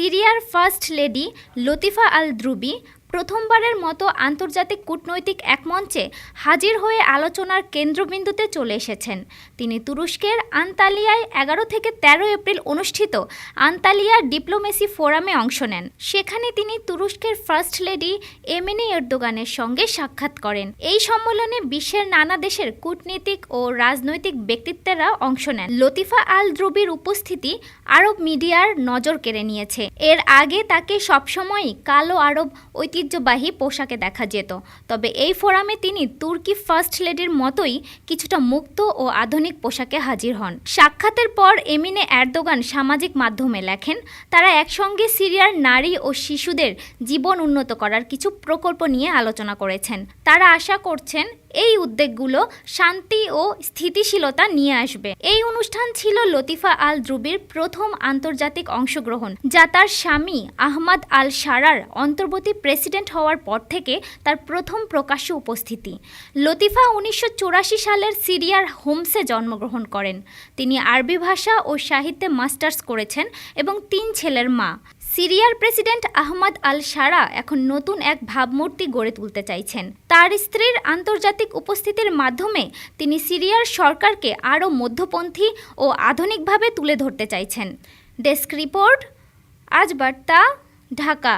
সিরিয়ার first lady লতিফা আল দ্রুবি প্রথমবারের মতো আন্তর্জাতিক কূটনৈতিক এক মঞ্চে হাজির হয়ে আলোচনার কেন্দ্রবিন্দুতে চলে এসেছেন। তিনি তুরস্কের আন্তালিয়ায় এগারো থেকে ১৩ এপ্রিল অনুষ্ঠিত আন্তালিয়া ডিপ্লোমেসি ফোরামে অংশ নেন। সেখানে তিনি তুরস্কের ফার্স্ট লেডি এমিনি এরদোগানের সঙ্গে সাক্ষাৎ করেন। এই সম্মেলনে বিশ্বের নানা দেশের কূটনীতিক ও রাজনৈতিক ব্যক্তিত্বেরা অংশ নেন। লতিফা আল দ্রুবির উপস্থিতি আরব মিডিয়ার নজর কেড়ে নিয়েছে। এর আগে তাকে সবসময়ই কালো আরব ঐতিহ্যবাহী পোশাকে দেখা যেত। তবে এই ফোরামে তিনি তুর্কি ফার্স্ট লেডির মতোই কিছুটা মুক্ত ও আধুনিক পোশাকে হাজির হন। সাক্ষাতের পর এমিনে এরদোগান সামাজিক মাধ্যমে লেখেন, তারা একসঙ্গে সিরিয়ার নারী ও শিশুদের জীবন উন্নত করার কিছু প্রকল্প নিয়ে আলোচনা করেছেন। তারা আশা করছেন এই উদ্যোগগুলো শান্তি ও স্থিতিশীলতা নিয়ে আসবে। এই অনুষ্ঠান ছিল লতিফা আল দ্রুবির প্রথম আন্তর্জাতিক অংশগ্রহণ, যা তার স্বামী আহমদ আল সারার অন্তর্বর্তী প্রেসিডেন্ট হওয়ার পর থেকে তার প্রথম প্রকাশ্য উপস্থিতি। লতিফা উনিশশো চুরাশি সালের সিরিয়ার হোমসে জন্মগ্রহণ করেন। তিনি আরবি ভাষা ও সাহিত্যে মাস্টার্স করেছেন এবং তিন ছেলের মা। সিরিয়ার প্রেসিডেন্ট আহমদ আল সারা এখন নতুন এক ভাবমূর্তি গড়ে তুলতে চাইছেন। তার স্ত্রীর আন্তর্জাতিক উপস্থিতির মাধ্যমে তিনি সিরিয়ার সরকারকে আরও মধ্যপন্থী ও আধুনিকভাবে তুলে ধরতে চাইছেন। ডেস্ক রিপোর্ট, আজ বার্তা, ঢাকা।